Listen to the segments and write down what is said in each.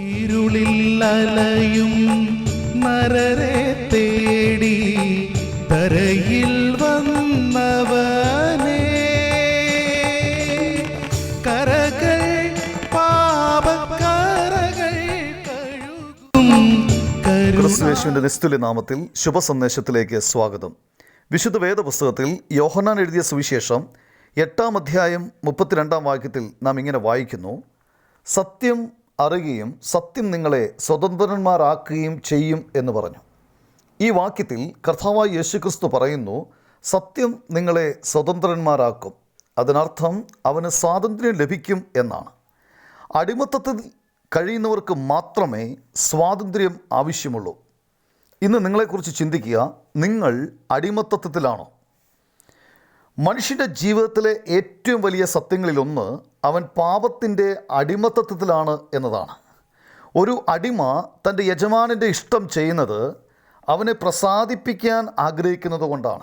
ഇരുളിൽ അലയും നരരെ തേടി തരയിൽ വന്നവനേ. കരകൾ പാപക്കരകൾ ക്രിസ്തുവേശുവിന്റെ നിസ്തുല്യ നാമത്തിൽ ശുഭസന്ദേശത്തിലേക്ക് സ്വാഗതം. വിശുദ്ധ വേദപുസ്തകത്തിൽ യോഹനാൻ എഴുതിയ സുവിശേഷം എട്ടാം അധ്യായം മുപ്പത്തിരണ്ടാം വാക്യത്തിൽ നാം ഇങ്ങനെ വായിക്കുന്നു. സത്യം അറിയുകയും സത്യം നിങ്ങളെ സ്വതന്ത്രന്മാരാക്കുകയും ചെയ്യും എന്ന് പറഞ്ഞു. ഈ വാക്യത്തിൽ കർത്താവായ യേശുക്രിസ്തു പറയുന്നു സത്യം നിങ്ങളെ സ്വതന്ത്രന്മാരാക്കും. അതിനർത്ഥം അവന് സ്വാതന്ത്ര്യം ലഭിക്കും എന്നാണ്. അടിമത്തത്തിൽ കഴിയുന്നവർക്ക് മാത്രമേ സ്വാതന്ത്ര്യം ആവശ്യമുള്ളൂ. ഇന്ന് നിങ്ങളെക്കുറിച്ച് ചിന്തിക്കുക നിങ്ങൾ അടിമത്തത്തിലാണോ? മനുഷ്യന്റെ ജീവിതത്തിലെ ഏറ്റവും വലിയ സത്യങ്ങളിലൊന്ന് അവൻ പാപത്തിന്റെ അടിമത്തത്വത്തിലാണ് എന്നതാണ്. ഒരു അടിമ തന്റെ യജമാനന്റെ ഇഷ്ടം ചെയ്യുന്നത് അവനെ പ്രസാദിപ്പിക്കാൻ ആഗ്രഹിക്കുന്നത് കൊണ്ടാണ്.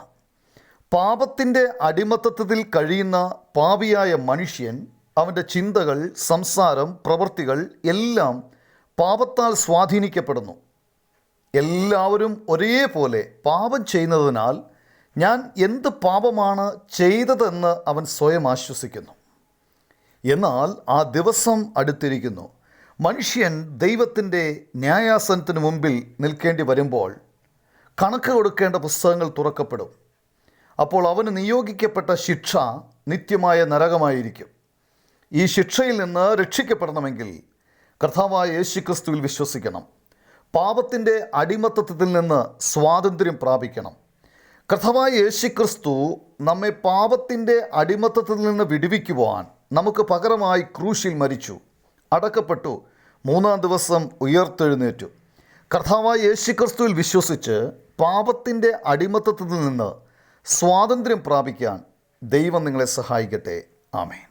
പാപത്തിന്റെ അടിമത്തത്വത്തിൽ കഴിയുന്ന പാപിയായ മനുഷ്യൻ അവന്റെ ചിന്തകൾ സംസാരം പ്രവൃത്തികൾ എല്ലാം പാപത്താൽ സ്വാധീനിക്കപ്പെടുന്നു. എല്ലാവരും ഒരേപോലെ പാപം ചെയ്യുന്നതിനാൽ ഞാൻ എന്ത് പാപമാണ് ചെയ്തതെന്ന് അവൻ സ്വയം ആശ്വസിക്കുന്നു. എന്നാൽ ആ ദിവസം അടുത്തിരിക്കുന്നു. മനുഷ്യൻ ദൈവത്തിന്റെ ന്യായാസനത്തിന് മുമ്പിൽ നിൽക്കേണ്ടി വരുമ്പോൾ കണക്ക് കൊടുക്കേണ്ട പുസ്തകങ്ങൾ തുറക്കപ്പെടും. അപ്പോൾ അവന് നിയോഗിക്കപ്പെട്ട ശിക്ഷ നിത്യമായ നരകമായിരിക്കും. ഈ ശിക്ഷയിൽ നിന്ന് രക്ഷിക്കപ്പെടണമെങ്കിൽ കർത്താവായ യേശുക്രിസ്തുവിൽ വിശ്വസിക്കണം. പാപത്തിന്റെ അടിമത്തത്തിൽ നിന്ന് സ്വാതന്ത്ര്യം പ്രാപിക്കണം. കർത്താവായ യേശുക്രിസ്തു നമ്മെ പാപത്തിന്റെ അടിമത്തത്തിൽ നിന്ന് വിടുവിക്കുവാൻ നമുക്ക് പകരമായി ക്രൂശിൽ മരിച്ചു. അടക്കപ്പെട്ടു. മൂന്നാം ദിവസം ഉയർത്തെഴുന്നേറ്റു. കർത്താവായ യേശുക്രിസ്തുവിൽ വിശ്വസിച്ച് പാപത്തിന്റെ അടിമത്തത്തിൽ നിന്ന് സ്വാതന്ത്ര്യം പ്രാപിക്കാൻ ദൈവം നിങ്ങളെ സഹായിക്കട്ടെ. ആമേൻ.